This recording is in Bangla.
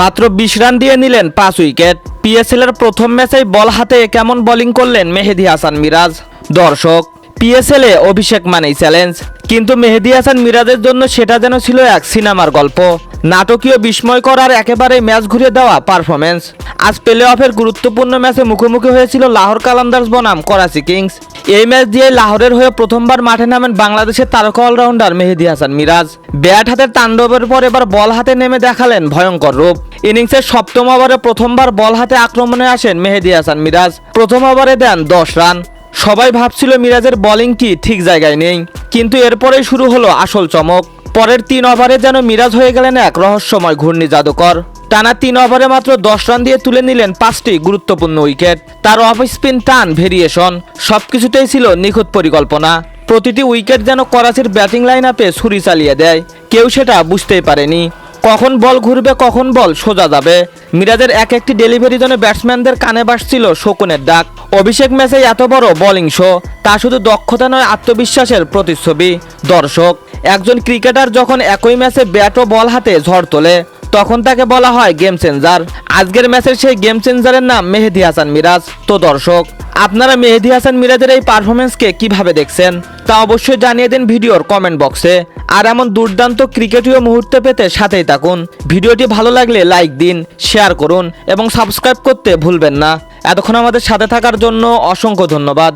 মাত্র বিশ রান দিয়ে নিলেন পাঁচ উইকেট। পিএসএল এর প্রথম ম্যাচেই বল হাতে কেমন বোলিং করলেন মেহেদি হাসান মিরাজ। দর্শক পিএসএল অভিষেক মানেই চ্যালেঞ্জ কিন্তু মেহেদি হাসান মিরাজের জন্য সেটা যেন ছিল এক সিনেমার গল্প। নাটকীয় বিস্ময়কর আর একেবারে ম্যাচ ঘুরে দেওয়া পারফরমেন্স আজ প্লে অফের গুরুত্বপূর্ণ ম্যাচে মুখোমুখি হয়েছিল লাহোর কালান্দার্স বনাম, করাচি কিংস। এই ম্যাচ দিয়ে লাহোরের হয়ে প্রথমবার মাঠে নামেন বাংলাদেশের তারকা অলরাউন্ডার মেহেদি হাসান মিরাজ। ব্যাট হাতের তাণ্ডবের পর এবার বল হাতে নেমে দেখালেন ভয়ঙ্কর রূপ। ইনিংসের সপ্তম ওভারে প্রথমবার বল হাতে আক্রমণে আসেন মেহেদি হাসান মিরাজ। প্রথম ওভারে দেন দশ রান। সবাই ভাবছিল মিরাজের বলিংটি ঠিক জায়গায় নেই, কিন্তু এরপরেই শুরু হলো আসল চমক। পরের তিন ওভারে যেন মিরাজ হয়ে গেলেন এক রহস্যময় ঘূর্ণি জাদুকর টানা তিন ওভারে মাত্র দশ রান দিয়ে তুলে নিলেন পাঁচটি গুরুত্বপূর্ণ উইকেট তার অফ স্পিন টান ভেরিয়েশন সবকিছুতেই ছিল নিখুঁত পরিকল্পনা। প্রতিটি উইকেট যেন করাচির ব্যাটিং লাইন আপে ছুরি চালিয়ে দেয়, কেউ সেটা বুঝতেই পারেনি। কখন বল ঘুরবে, কখন বল সোজা যাবে। মিরাজের এক একটি ডেলিভারি জন্য ব্যাটসম্যানদের কানে বাসছিল শকুনের ডাক। অভিষেক ম্যাচে এত বড় বোলিং শো তা শুধু দক্ষতা নয়, আত্মবিশ্বাসের প্রতিচ্ছবি। দর্শক, একজন ক্রিকেটার যখন একই ম্যাচে ব্যাট ও বল হাতে ঝড় তোলে তখন তাকে বলা হয় গেম চেঞ্জার আজকের ম্যাচের সেই গেম চেঞ্জারের নাম মেহেদি হাসান মিরাজ। তো দর্শক, আপনারা মেহেদি হাসান মিরাজের এই পারফরমেন্সকে কীভাবে দেখছেন, তা অবশ্যই জানিয়ে দিন ভিডিওর কমেন্ট বক্সে আর এমন দুর্দান্ত ক্রিকেটীয় মুহূর্ত পেতে সাথেই থাকুন। ভিডিওটি ভালো লাগলে লাইক দিন শেয়ার করুন এবং সাবস্ক্রাইব করতে ভুলবেন না। এতক্ষণ আমাদের সাথে থাকার জন্য অসংখ্য ধন্যবাদ।